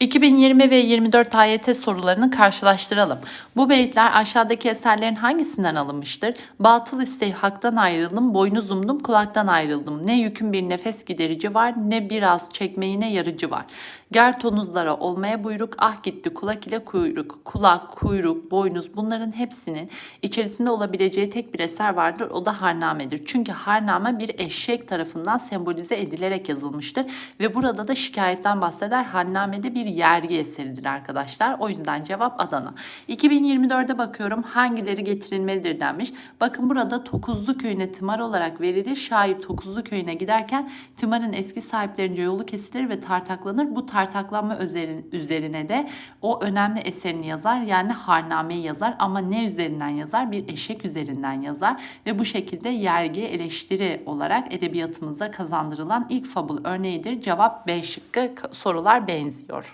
2020 ve 24 AYT sorularını karşılaştıralım. Bu beyitler aşağıdaki eserlerin hangisinden alınmıştır? Batıl isteği haktan ayrıldım, boynuz umdum, kulaktan ayrıldım. Ne yükün bir nefes giderici var, ne biraz çekmeyine yarıcı var. Ger tonuzlara olmaya buyruk, ah gitti kulak ile kuyruk. Kulak, kuyruk, boynuz bunların hepsinin içerisinde olabileceği tek bir eser vardır. O da harnamedir. Çünkü harname bir eşek tarafından sembolize edilerek yazılmıştır. Ve burada da şikayetten bahseder. Harnamede bir yergi eseridir arkadaşlar. O yüzden cevap Adana. 2024'e bakıyorum hangileri getirilmelidir denmiş. Bakın burada Tokuzlu köyüne tımar olarak verilir. Şair Tokuzlu köyüne giderken tımarın eski sahiplerince yolu kesilir ve tartaklanır. Bu tartaklanma üzerin- üzerine de o önemli eserini yazar. Yani harnameyi yazar ama ne üzerinden yazar? Bir eşek üzerinden yazar ve bu şekilde yergi eleştiri olarak edebiyatımıza kazandırılan ilk fabul örneğidir. Cevap B şıkkı sorular benziyor.